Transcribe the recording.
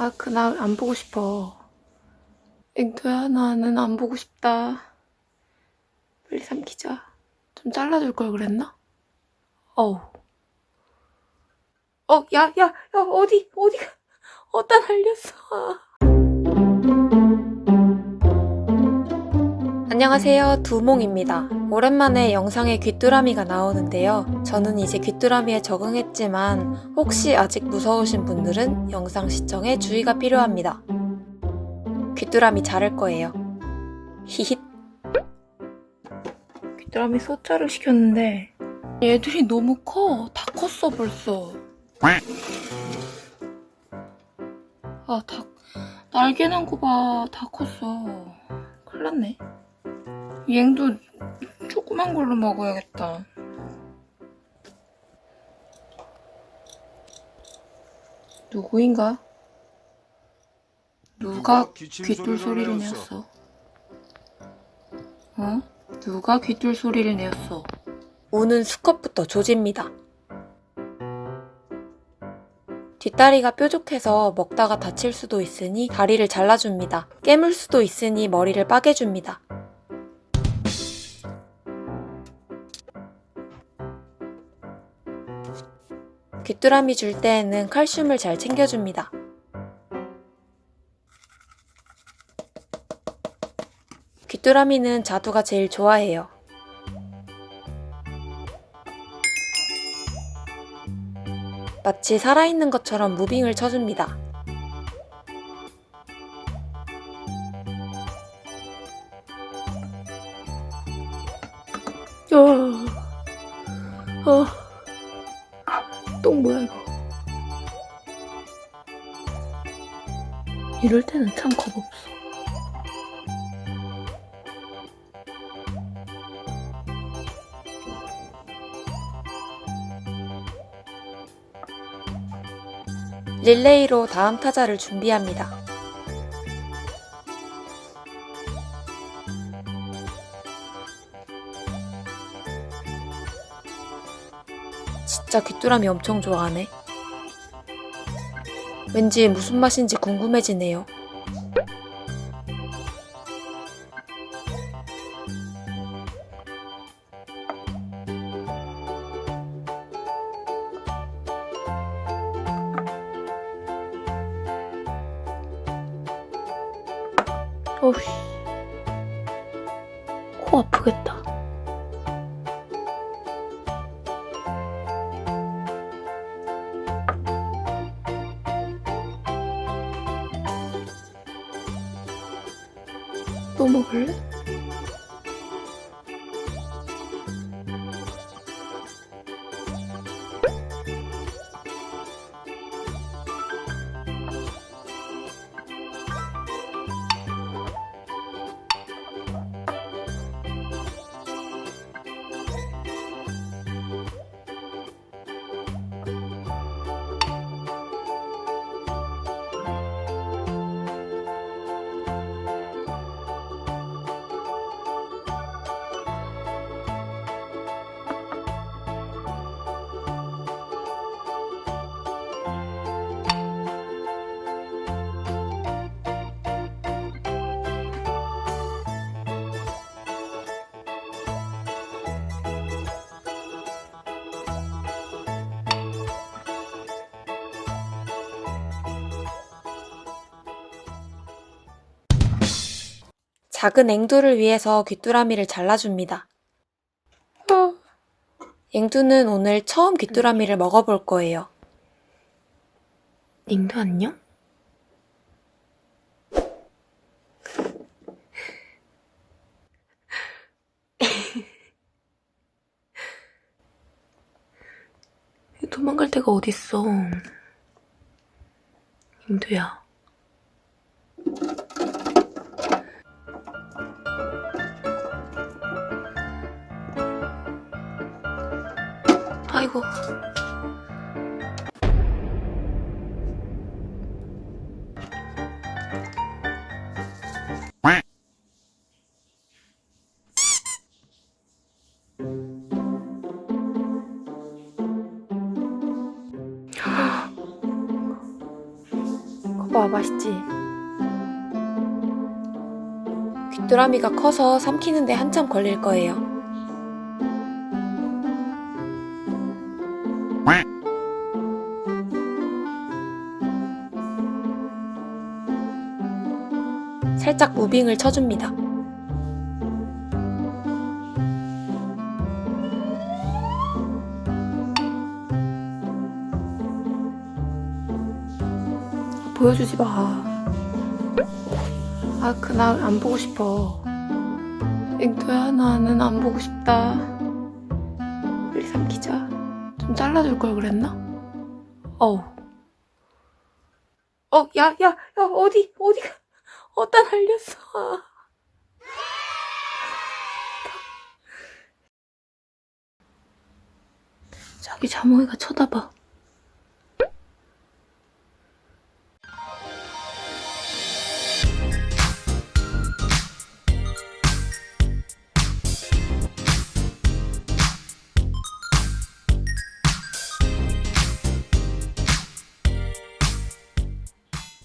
아, 그날 안 보고 싶어. 앵두야, 나는 안 보고 싶다. 빨리 삼키자. 좀 잘라줄 걸 그랬나? 어우. 어, 야, 야, 야, 어디, 어디가, 어디다 날렸어. 안녕하세요. 두몽입니다. 오랜만에 영상에 귀뚜라미가 나오는데요. 저는 이제 귀뚜라미에 적응했지만 혹시 아직 무서우신 분들은 영상 시청에 주의가 필요합니다. 귀뚜라미 자를 거예요. 히힛. 귀뚜라미 소자를 시켰는데 얘들이 너무 커. 다 컸어 벌써. 아, 다 날개 난 거 봐. 다 컸어. 큰일 났네. 얘도 조그만 걸로 먹어야겠다. 누구인가? 누가 귀뚤 소리를 내었어? 어? 누가 귀뚤 소리를 내었어? 우는 수컷부터 조집니다. 뒷다리가 뾰족해서 먹다가 다칠 수도 있으니 다리를 잘라줍니다. 깨물 수도 있으니 머리를 빠개줍니다. 귀뚜라미 줄 때에는 칼슘을 잘 챙겨줍니다. 귀뚜라미는 자두가 제일 좋아해요. 마치 살아있는 것처럼 무빙을 쳐줍니다. 어, 어, 똥 뭐야? 이럴 때는 참 겁없어. 릴레이로 다음 타자를 준비합니다. 진짜 귀뚜라미 엄청 좋아하네. 왠지 무슨 맛인지 궁금해지네요. 어우씨. 코 아프겠다. 또 먹을래? 작은 앵두를 위해서 귀뚜라미를 잘라줍니다. 앵두는 오늘 처음 귀뚜라미를 먹어볼 거예요. 앵두 안녕? 도망갈 데가 어딨어. 앵두야. 아이고. 먹어봐, 맛있지? 귀뚜라미가 커서 삼키는데 한참 걸릴 거예요. 살짝 무빙을 쳐줍니다. 보여주지 마. 아, 그날 안 보고 싶어. 앵토야, 나는 안 보고 싶다. 빨리 삼키자. 좀 잘라줄 걸 그랬나? 어우. 어, 야, 야, 야, 어디, 어디가, 어디다 날렸어. 저기 자몽이가 쳐다봐.